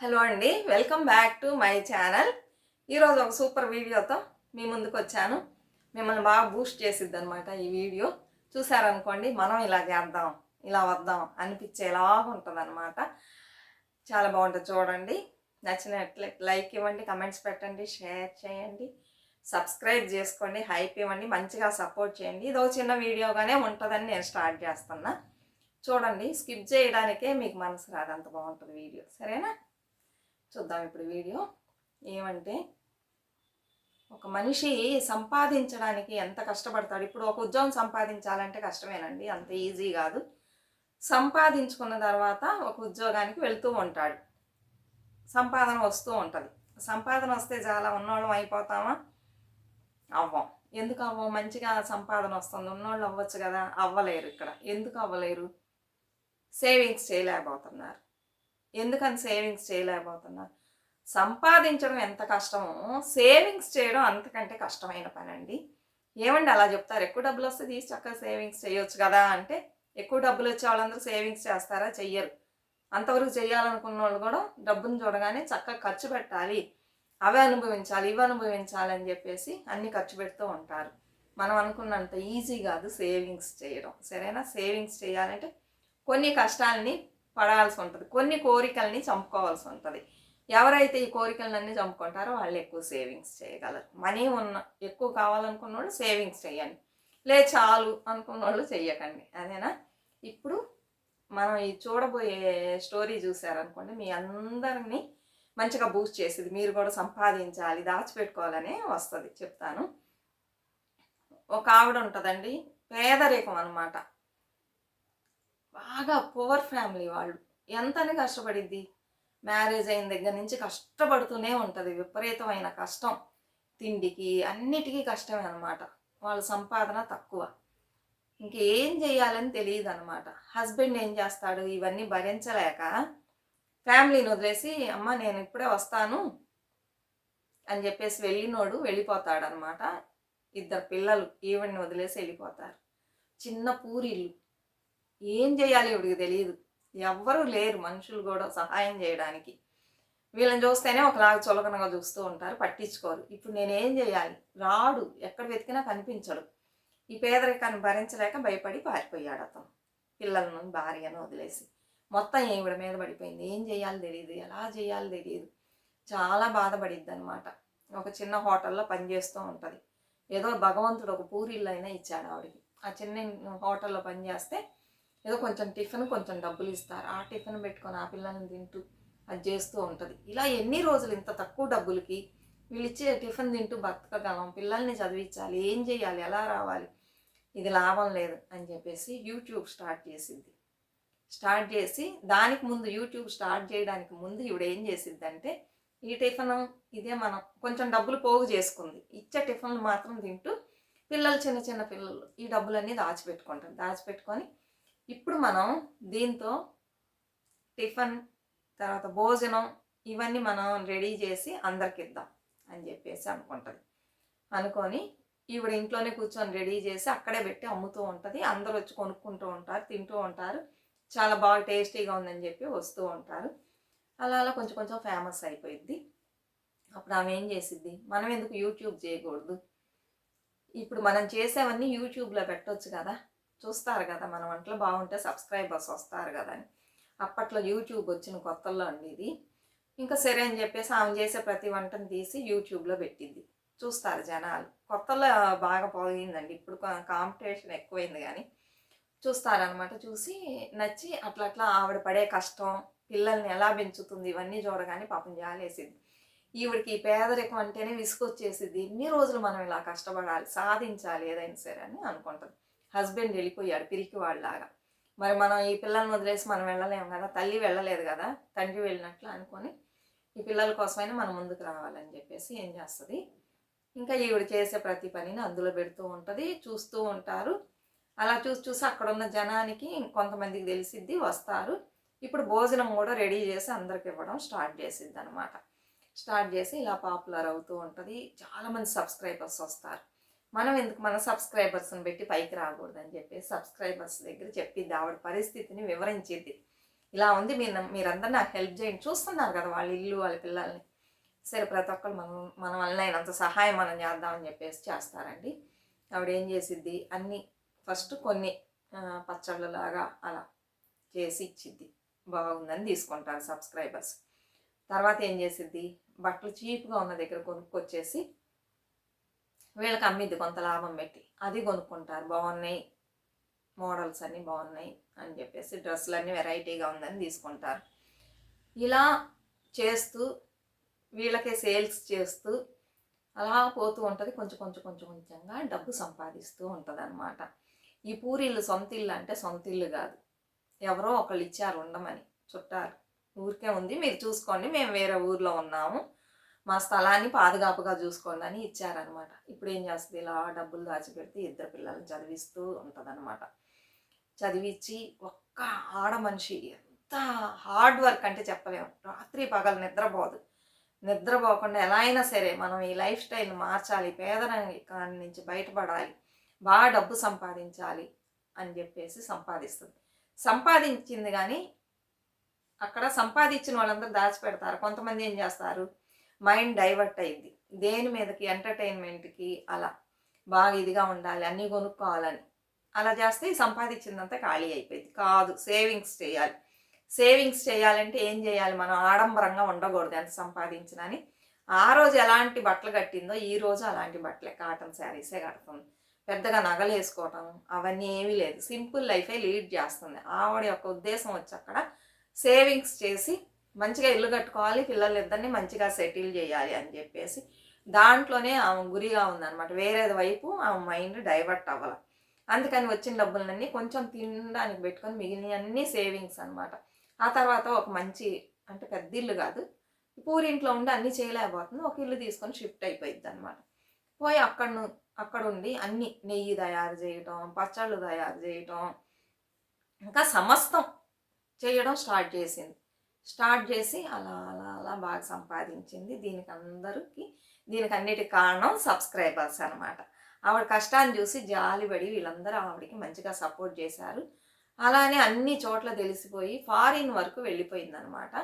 Hello అండి welcome back to my channel. ఈరోజు ఒక సూపర్ వీడియోతో మీ ముందుకు వచ్చాను. మిమ్మల్ని బాగా బూస్ట్ చేసిద్ది అనమాట ఈ వీడియో. చూసారనుకోండి మనం ఇలా చేద్దాం ఇలా వద్దాం అనిపించేలాగా ఉంటుంది అనమాట చాలా బాగుంటుంది చూడండి. నచ్చినట్లే లైక్ ఇవ్వండి కమెంట్స్ పెట్టండి షేర్ చేయండి. సబ్స్క్రైబ్ చేసుకోండి హైప్ ఇవ్వండి మంచిగా సపోర్ట్ చేయండి. ఇది ఒక చిన్న వీడియోగానే ఉంటుందని నేను స్టార్ట్ చేస్తున్నా. చూడండి స్కిప్ చేయడానికే మీకు మనసు రాదు. అంత బాగుంటుంది వీడియో. సరేనా? చూద్దాం ఇప్పుడు వీడియో. ఏమంటే ఒక మనిషి సంపాదించడానికి ఎంత కష్టపడతాడు? ఇప్పుడు ఒక ఉద్యోగం సంపాదించాలంటే కష్టమేనండి అంత ఈజీ కాదు. సంపాదించుకున్న తర్వాత ఒక ఉద్యోగానికి వెళ్తూ ఉంటాడు. సంపాదన వస్తూ ఉంటుంది. సంపాదన వస్తే చాలా ఉన్నోళ్ళం అయిపోతామా? అవ్వం. ఎందుకు అవ్వం? మంచిగా సంపాదన వస్తుంది. ఉన్నోళ్ళు అవ్వచ్చు కదా అవ్వలేరు ఇక్కడ. ఎందుకు అవ్వలేరు? సేవింగ్స్ చేయలేకపోతున్నారు. ఎందుకని సేవింగ్స్ చేయలేకపోతున్నారు? సంపాదించడం ఎంత కష్టమో సేవింగ్స్ చేయడం అంతకంటే కష్టమైన పని అండి ఏమండి అలా చెప్తారు? ఎక్కువ డబ్బులు వస్తే తీసి చక్కగా సేవింగ్స్ చేయొచ్చు కదా అంటే ఎక్కువ డబ్బులు వచ్చే వాళ్ళందరూ సేవింగ్స్ చేస్తారా? చెయ్యరు. అంతవరకు చేయాలనుకున్న వాళ్ళు కూడా డబ్బును చూడగానే చక్కగా ఖర్చు పెట్టాలి. అవి అనుభవించాలి ఇవి అనుభవించాలి అని చెప్పేసి అన్ని ఖర్చు పెడుతూ ఉంటారు. మనం అనుకున్నంత ఈజీ కాదు సేవింగ్స్ చేయడం. సరేనా? సేవింగ్స్ చేయాలంటే కొన్ని కష్టాలని పడాల్సి ఉంటుంది. కొన్ని కోరికల్ని చంపుకోవాల్సి ఉంటుంది. ఎవరైతే ఈ కోరికలన్నీ చంపుకుంటారో వాళ్ళు ఎక్కువ సేవింగ్స్ చేయగలరు. మనీ ఉన్న ఎక్కువ కావాలనుకున్న వాళ్ళు సేవింగ్స్ చేయండి లే చాలు అనుకున్న వాళ్ళు చెయ్యకండి. అదేనా? ఇప్పుడు మనం ఈ చూడబోయే స్టోరీ చూసారనుకోండి మీ అందరినీ మంచిగా బూస్ట్ చేసేది మీరు కూడా సంపాదించాలి దాచిపెట్టుకోవాలనే వస్తుంది. చెప్తాను. ఒక ఆవిడ ఉంటుందండి పేదరికం అనమాట బాగా పువర్ ఫ్యామిలీ వాళ్ళు. ఎంతని కష్టపడిద్ది? మ్యారేజ్ అయిన దగ్గర నుంచి కష్టపడుతూనే ఉంటుంది. విపరీతమైన కష్టం. తిండికి అన్నిటికీ కష్టమే అనమాట వాళ్ళ సంపాదన తక్కువ. ఇంకేం చేయాలని తెలియదు అనమాట హస్బెండ్ ఏం చేస్తాడు? ఇవన్నీ భరించలేక ఫ్యామిలీని వదిలేసి అమ్మ నేను ఇప్పుడే వస్తాను అని చెప్పేసి వెళ్ళినోడు వెళ్ళిపోతాడనమాట ఇద్దరు పిల్లలు ఈవిడ్ని వదిలేసి వెళ్ళిపోతారు. చిన్న పూరిల్లు. ఏం చేయాలి ఇవిడికి తెలియదు ఎవ్వరూ లేరు మనుషులు కూడా సహాయం చేయడానికి. వీళ్ళని చూస్తేనే ఒకలాగా చులకనగా చూస్తూ ఉంటారు పట్టించుకోరు. ఇప్పుడు నేనేం చేయాలి? రాడు ఎక్కడ వెతికినా కనిపించడు. ఈ పేదరికాన్ని భరించలేక భయపడి పారిపోయాడు అతను. పిల్లలను భార్యను వదిలేసి. మొత్తం ఈవిడ మీద పడిపోయింది. ఏం చేయాలి తెలియదు ఎలా చేయాలి తెలియదు చాలా బాధపడిద్ది అనమాట ఒక చిన్న హోటల్లో పనిచేస్తూ ఉంటుంది. ఏదో భగవంతుడు ఒక పూరిల్లు అయినా ఇచ్చాడు ఆవిడకి. ఆ చిన్న హోటల్లో పనిచేస్తే ఏదో కొంచెం టిఫిన్ కొంచెం డబ్బులు ఇస్తారు. ఆ టిఫిన్ పెట్టుకొని ఆ పిల్లల్ని తింటూ అది చేస్తూ ఉంటుంది. ఇలా ఎన్ని రోజులు ఇంత తక్కువ డబ్బులకి వీళ్ళు ఇచ్చే టిఫిన్ తింటూ బతకగలం పిల్లల్ని చదివించాలి ఏం చేయాలి ఎలా రావాలి ఇది లాభం లేదు అని చెప్పేసి యూట్యూబ్ స్టార్ట్ చేసింది. స్టార్ట్ చేసి దానికి ముందు యూట్యూబ్ స్టార్ట్ చేయడానికి ముందు ఇవిడ ఏం చేసిద్దంటే ఈ టిఫిన్ ఇదే మనం కొంచెం డబ్బులు పోగు చేసుకుంది. ఇచ్చే టిఫిన్లు మాత్రం తింటూ పిల్లలు చిన్న చిన్న పిల్లలు ఈ డబ్బులన్నీ దాచిపెట్టుకుంటారు. దాచిపెట్టుకొని ఇప్పుడు మనం దీంతో టిఫిన్ తర్వాత భోజనం ఇవన్నీ మనం రెడీ చేసి అందరికి ఇద్దాం అని చెప్పేసి అనుకుంటుంది. అనుకొని ఈవిడ ఇంట్లోనే కూర్చొని రెడీ చేసి అక్కడే పెట్టి అమ్ముతూ ఉంటుంది. అందరూ వచ్చి కొనుక్కుంటూ ఉంటారు తింటూ ఉంటారు. చాలా బాగా టేస్టీగా ఉందని చెప్పి వస్తూ ఉంటారు. అలా అలా కొంచెం కొంచెం ఫేమస్ అయిపోయింది అప్పుడు ఆమె ఏం చేసిద్ది? మనం ఎందుకు యూట్యూబ్ చేయకూడదు? ఇప్పుడు మనం చేసేవన్నీ యూట్యూబ్లో పెట్టవచ్చు కదా. చూస్తారు కదా మన వంటలు బాగుంటే సబ్స్క్రైబర్స్ వస్తారు కదా అని. అప్పట్లో యూట్యూబ్ వచ్చిన కొత్తల్లో అండి ఇది. ఇంకా సరే అని చెప్పేసి ఆమె చేసే ప్రతి వంటను తీసి యూట్యూబ్లో పెట్టింది. చూస్తారు జనాలు. కొత్తలో బాగా పోయిందండి. ఇప్పుడు కాంపిటీషన్ ఎక్కువైంది కానీ చూస్తారనమాట చూసి నచ్చి అట్లా అట్లా ఆవిడ పడే కష్టం పిల్లల్ని ఎలా పెంచుతుంది ఇవన్నీ చూడగానే పాపం జాలేసింది. ఈవిడికి పేదరికం అంటేనే విసుకొచ్చేసింది ఎన్ని రోజులు మనం ఇలా కష్టపడాలి సాధించాలి ఏదైనా సరే అని అనుకుంటుంది. హస్బెండ్ వెళ్ళిపోయాడు పిరికి వాళ్ళలాగా. మరి మనం ఈ పిల్లల్ని వదిలేసి మనం వెళ్ళలేము కదా తల్లి వెళ్ళలేదు కదా తండ్రి వెళ్ళినట్లు అనుకొని ఈ పిల్లల కోసమైనా మనం ముందుకు రావాలని చెప్పేసి ఏం చేస్తుంది? ఇంకా ఈవిడ చేసే ప్రతి పనిని అందులో పెడుతూ ఉంటుంది చూస్తూ ఉంటారు. అలా చూసి చూసి అక్కడ ఉన్న జనానికి కొంతమందికి తెలిసిద్ది వస్తారు. ఇప్పుడు భోజనం కూడా రెడీ చేసి అందరికి ఇవ్వడం స్టార్ట్ చేసిద్ది అనమాట స్టార్ట్ చేసి ఇలా పాపులర్ అవుతూ ఉంటుంది. చాలామంది సబ్స్క్రైబర్స్ వస్తారు. మనం ఎందుకు మన సబ్స్క్రైబర్స్ని పెట్టి పైకి రాకూడదని చెప్పి సబ్స్క్రైబర్స్ దగ్గర చెప్పిద్ది. ఆవిడ పరిస్థితిని వివరించిద్ది. ఇలా ఉంది. మీరు మీరందరూ నాకు హెల్ప్ చేయండి. చూస్తున్నారు కదా వాళ్ళ ఇల్లు వాళ్ళ పిల్లల్ని. సరే ప్రతి ఒక్కరు మనం మన వల్ల అయినంత సహాయం మనం చేద్దామని చెప్పేసి చేస్తారండి. ఆవిడ ఏం చేసిద్ది? అన్నీ ఫస్ట్ కొన్ని పచ్చళ్ళలాగా అలా చేసి ఇచ్చిద్ది. బాగుందని తీసుకుంటారు సబ్స్క్రైబర్స్ తర్వాత ఏం చేసిద్ది? బట్టలు చీప్గా ఉన్న దగ్గర కొనుక్కొచ్చేసి వీళ్ళకి అమ్మిద్ది కొంత లాభం పెట్టి. అది కొనుక్కుంటారు. బాగున్నాయి. మోడల్స్ అన్నీ బాగున్నాయి అని చెప్పేసి డ్రెస్సులన్నీ వెరైటీగా ఉందని తీసుకుంటారు. ఇలా చేస్తూ వీళ్ళకే సేల్స్ చేస్తూ అలా పోతూ ఉంటుంది. కొంచెం కొంచెం కొంచెం కొంచెంగా డబ్బు సంపాదిస్తూ ఉంటుంది అనమాట ఈ పూరిల్లు సొంత ఇల్లు అంటే సొంత ఇల్లు కాదు. ఎవరో ఒకళ్ళు ఇచ్చారు ఉండమని. చుట్టారు ఊరికే ఉంది. మీరు చూసుకోండి. మేము వేరే ఊర్లో ఉన్నాము. మా స్థలాన్ని పాదుగాపుగా చూసుకోండి అని ఇచ్చారనమాట. ఇప్పుడు ఏం చేస్తుంది? ఇలా డబ్బులు దాచిపెడితే ఇద్దరు పిల్లల్ని చదివిస్తూ ఉంటుందన్నమాట చదివించి ఒక్క ఆడ మనిషి ఎంత హార్డ్ వర్క్ అంటే చెప్పలేము. రాత్రి పగలు నిద్రపోదు. నిద్రపోకుండా ఎలా అయినా సరే మనం ఈ లైఫ్ స్టైల్ మార్చాలి. పేదరికాన్ని నుంచి బయటపడాలి. బాగా డబ్బు సంపాదించాలి అని చెప్పేసి సంపాదిస్తుంది. సంపాదించింది కానీ అక్కడ సంపాదించిన వాళ్ళందరూ దాచిపెడతారు. కొంతమంది ఏం చేస్తారు? మైండ్ డైవర్ట్ అయింది దేని మీదకి? ఎంటర్టైన్మెంట్కి అలా. బాగా ఇదిగా ఉండాలి అన్నీ కొనుక్కోవాలని. అలా చేస్తే సంపాదించిందంతా ఖాళీ అయిపోయింది కాదు సేవింగ్స్ చేయాలి. సేవింగ్స్ చేయాలంటే ఏం చేయాలి? మనం ఆడంబరంగా ఉండకూడదు ఎంత సంపాదించినని ఆ రోజు ఎలాంటి బట్టలు కట్టిందో ఈ రోజు అలాంటి బట్టలే. కాటన్ శారీసే కడుతుంది. పెద్దగా నగలు వేసుకోవటం అవన్నీ ఏమీ లేదు. సింపుల్ లైఫే లీడ్ చేస్తుంది. ఆవిడ యొక్క ఉద్దేశం వచ్చి అక్కడ సేవింగ్స్ చేసి మంచిగా ఇల్లు కట్టుకోవాలి పిల్లలు ఇద్దరిని మంచిగా సెటిల్ చేయాలి అని చెప్పేసి దాంట్లోనే ఆమె గురిగా ఉందన్నమాట. వేరేది వైపు ఆమె మైండ్ డైవర్ట్ అవ్వాలి. అందుకని వచ్చిన డబ్బులన్నీ కొంచెం తినడానికి పెట్టుకొని మిగిలినవన్నీ సేవింగ్స్ అనమాట ఆ తర్వాత ఒక మంచి అంటే పెద్ద ఇల్లు కాదు. పూరింట్లో ఉండి అన్నీ చేయలేకపోతుంది. ఒక ఇల్లు తీసుకొని షిఫ్ట్ అయిపోయింది అనమాట పోయి అక్కడ అక్కడ ఉండి అన్ని నెయ్యి తయారు చేయటం పచ్చళ్ళు తయారు చేయటం ఇంకా సమస్తం చేయడం స్టార్ట్ చేసింది. స్టార్ట్ చేసి అలా అలా అలా బాగా సంపాదించింది. దీనికి అందరికీ దీనికి అన్నిటికి కారణం సబ్స్క్రైబర్స్ అనమాట ఆవిడ కష్టాన్ని చూసి జాలిపడి వీళ్ళందరూ ఆవిడకి మంచిగా సపోర్ట్ చేశారు. అలానే అన్ని చోట్ల తెలిసిపోయి ఫారిన్ వరకు వెళ్ళిపోయింది అనమాట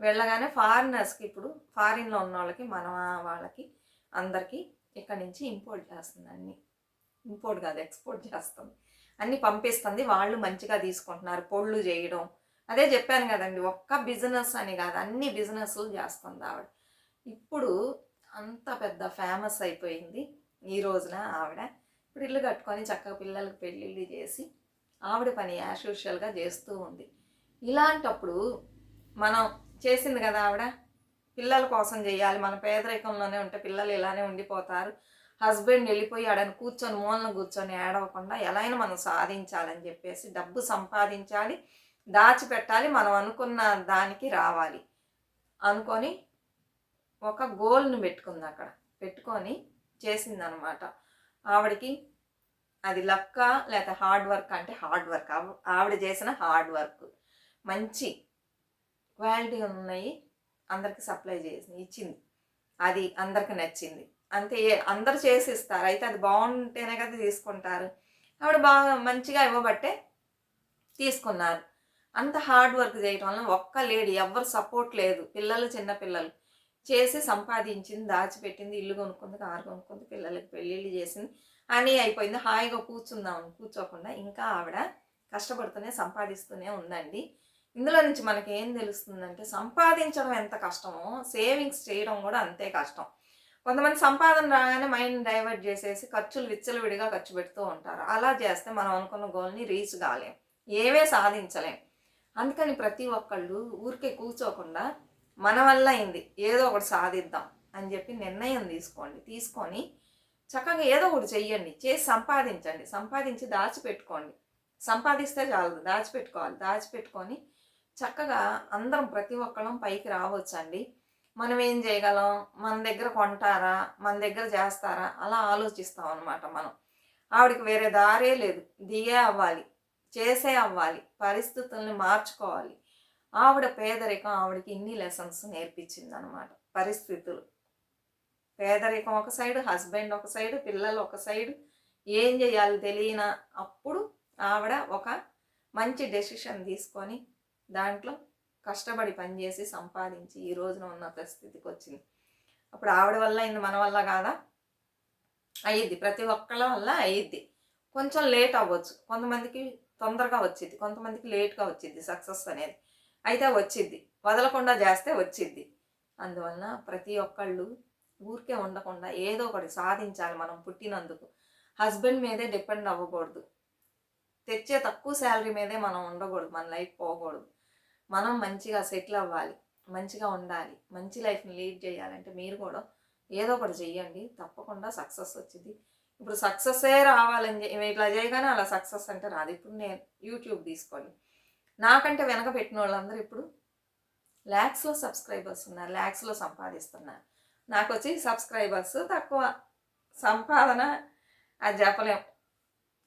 వెళ్ళగానే ఫారినర్స్కి ఇప్పుడు ఫారిన్లో ఉన్న వాళ్ళకి మన వాళ్ళకి అందరికీ ఇక్కడి నుంచి ఇంపోర్ట్ చేస్తుంది అన్ని. ఇంపోర్ట్ కాదు ఎక్స్పోర్ట్ చేస్తుంది. అన్నీ పంపిస్తుంది. వాళ్ళు మంచిగా తీసుకుంటున్నారు. పొళ్ళు చేయడం అదే చెప్పాను కదండి ఒక్క బిజినెస్ అని కాదు అన్ని బిజినెస్లు చేస్తుంది ఆవిడ. ఇప్పుడు అంత పెద్ద ఫేమస్ అయిపోయింది ఈ రోజున ఆవిడ. ఇప్పుడు ఇల్లు కట్టుకొని చక్కగా పిల్లలకి పెళ్ళిళ్ళు చేసి ఆవిడ పని యాజ్ యూజువల్గా చేస్తూ ఉంది. ఇలాంటప్పుడు మనం చేసింది కదా ఆవిడ? పిల్లల కోసం చేయాలి. మన పేదరికంలోనే ఉంటే పిల్లలు ఇలానే ఉండిపోతారు. హస్బెండ్ వెళ్ళిపోయి ఆడని కూర్చొని మూలన కూర్చొని ఏడవకుండా ఎలా అయినా మనం సాధించాలని చెప్పేసి డబ్బు సంపాదించాలి. దాచిపెట్టాలి మనం అనుకున్న దానికి రావాలి. అనుకొని ఒక గోల్ని పెట్టుకుంది అక్కడ. పెట్టుకొని చేసిందనమాట. ఆవిడకి అది లక్క లేకపోతే హార్డ్ వర్క్ అంటే హార్డ్ వర్క్. ఆవిడ చేసిన హార్డ్ వర్క్. మంచి క్వాలిటీ ఉన్నాయి. అందరికి సప్లై చేసి ఇచ్చింది. అది అందరికి నచ్చింది. అంతే అందరు చేసి ఇస్తారు అయితే అది బాగుంటేనే కదా తీసుకుంటారు. ఆవిడ బాగా మంచిగా ఇవ్వబట్టే తీసుకున్నారు. అంత హార్డ్ వర్క్ చేయటం వల్ల ఒక్క లేడీ ఎవ్వరు సపోర్ట్ లేదు. పిల్లలు చిన్న పిల్లలు. చేసి సంపాదించింది దాచిపెట్టింది ఇల్లు కొనుక్కుంది కారు కొనుక్కుంది పిల్లలకి పెళ్ళిళ్ళు చేసింది. అని అయిపోయింది. హాయిగా కూర్చుందాం కూర్చోకుండా ఇంకా ఆవిడ కష్టపడుతూనే సంపాదిస్తూనే ఉందండి. ఇందులో నుంచి మనకి ఏం తెలుస్తుందంటే సంపాదించడం ఎంత కష్టమో సేవింగ్స్ చేయడం కూడా అంతే కష్టం. కొంతమంది సంపాదన రాగానే మైండ్ డైవర్ట్ చేసేసి ఖర్చులు విచ్చలవిడిగా ఖర్చు పెడుతూ ఉంటారు. అలా చేస్తే మనం అనుకున్న గోల్ని రీచ్ కాలేం. ఏవే సాధించలేం. అందుకని ప్రతి ఒక్కళ్ళు ఊరికే కూర్చోకుండా మన వల్ల అయింది ఏదో ఒకటి సాధిద్దాం అని చెప్పి నిర్ణయం తీసుకోండి. తీసుకొని చక్కగా ఏదో ఒకటి చెయ్యండి చేసి సంపాదించండి. సంపాదించి దాచిపెట్టుకోండి. సంపాదిస్తే చాలు దాచిపెట్టుకోవాలి. దాచిపెట్టుకొని చక్కగా అందరం ప్రతి ఒక్కళ్ళం పైకి రావచ్చండి. మనం ఏం చేయగలం? మన దగ్గర కొంటారా? మన దగ్గర చేస్తారా? అలా ఆలోచిస్తాం అనమాట మనం. ఆవిడకి వేరే దారే లేదు. దిగే అవ్వాలి. చేసే అవ్వాలి పరిస్థితుల్ని మార్చుకోవాలి. ఆవిడ పేదరికం ఆవిడకి ఇన్ని లెసన్స్ నేర్పించింది అనమాట పరిస్థితులు. పేదరికం ఒక సైడ్ హస్బెండ్ ఒక సైడ్ పిల్లలు ఒక సైడ్ ఏం చేయాలి తెలియన అప్పుడు ఆవిడ ఒక మంచి డెసిషన్ తీసుకొని దాంట్లో కష్టపడి పనిచేసి సంపాదించి ఈ రోజున ఉన్న పరిస్థితికి వచ్చింది. అప్పుడు ఆవిడ వల్ల అయింది మన వల్ల కాదా? అయ్యిద్ది. ప్రతి ఒక్కళ్ళ వల్ల అయ్యిద్ది. కొంచెం లేట్ అవ్వచ్చు. కొంతమందికి తొందరగా వచ్చింది కొంతమందికి లేట్గా వచ్చింది సక్సెస్ అనేది. అయితే వచ్చిద్ది. వదలకుండా చేస్తే వచ్చిద్ది. అందువలన ప్రతి ఒక్కళ్ళు ఊరికే ఉండకుండా ఏదో ఒకటి సాధించాలి మనం పుట్టినందుకు. హస్బెండ్ మీదే డిపెండ్ అవ్వకూడదు. తెచ్చే తక్కువ శాలరీ మీదే మనం ఉండకూడదు. మన లైఫ్ పోకూడదు. మనం మంచిగా సెటిల్ అవ్వాలి. మంచిగా ఉండాలి. మంచి లైఫ్ని లీడ్ చేయాలంటే మీరు కూడా ఏదో ఒకటి చెయ్యండి. తప్పకుండా సక్సెస్ వచ్చింది ఇప్పుడు సక్సెస్సే రావాలని ఇట్లా చేయగానే అలా సక్సెస్ అంటే రాదు. ఇప్పుడు నేను యూట్యూబ్ తీసుకోండి నాకంటే వెనక పెట్టిన వాళ్ళందరూ ఇప్పుడు ల్యాక్స్లో సబ్స్క్రైబర్స్ ఉన్నారు ల్యాక్స్లో సంపాదిస్తున్నారు. నాకు వచ్చి సబ్స్క్రైబర్స్ తక్కువ సంపాదన అది చెప్పలేం.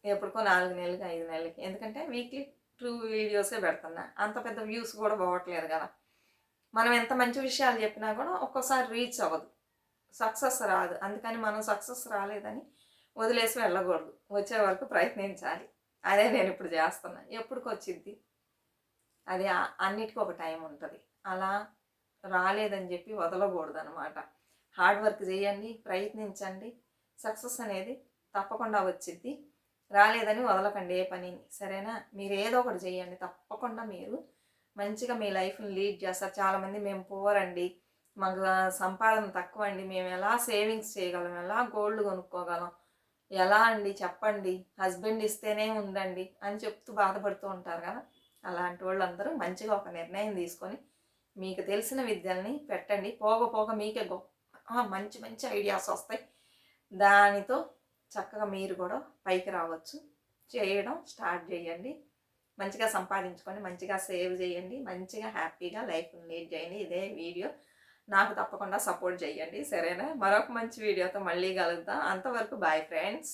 ఎప్పటికో నాలుగు నెలలకి ఐదు నెలలకి. ఎందుకంటే వీక్లీ టూ వీడియోసే పెడుతున్నా. అంత పెద్ద వ్యూస్ కూడా పోవట్లేదు కదా. మనం ఎంత మంచి విషయాలు చెప్పినా కూడా ఒక్కోసారి రీచ్ అవ్వదు. సక్సెస్ రాదు. అందుకని మనం సక్సెస్ రాలేదని వదిలేసి వెళ్ళకూడదు. వచ్చే వరకు ప్రయత్నించాలి. అదే నేను ఇప్పుడు చేస్తున్నా ఎప్పటికి అది అన్నిటికీ ఒక టైం ఉంటుంది. అలా రాలేదని చెప్పి వదలకూడదు అనమాట హార్డ్ వర్క్ చేయండి ప్రయత్నించండి. సక్సెస్ అనేది తప్పకుండా వచ్చిద్ది. రాలేదని వదలకండి ఏ పనిని సరేనా? మీరు ఏదో ఒకటి చేయండి. తప్పకుండా మీరు మంచిగా మీ లైఫ్ని లీడ్ చేస్తారు. చాలామంది మేము పోరండి మాకు సంపాదన తక్కువ అండి. మేము ఎలా సేవింగ్స్ చేయగలం? ఎలా గోల్డ్ కొనుక్కోగలం? ఎలా అండి? చెప్పండి. హస్బెండ్ ఇస్తేనే ఉందండి అని చెప్తూ బాధపడుతూ ఉంటారు కదా. అలాంటి వాళ్ళందరూ మంచిగా ఒక నిర్ణయం తీసుకొని మీకు తెలిసిన విద్యల్ని పెట్టండి. పోగ పోగ మీకే గొప్ప మంచి మంచి ఐడియాస్ వస్తాయి. దానితో చక్కగా మీరు కూడా పైకి రావచ్చు. చేయడం స్టార్ట్ చేయండి. మంచిగా సంపాదించుకొని మంచిగా సేవ్ చేయండి. మంచిగా హ్యాపీగా లైఫ్ లీడ్ చేయండి. ఇదే వీడియో. నాకు తప్పకుండా సపోర్ట్ చేయండి సరేనా? మరొక మంచి వీడియోతో మళ్ళీ కలుద్దాం. అంతవరకు బాయ్ ఫ్రెండ్స్.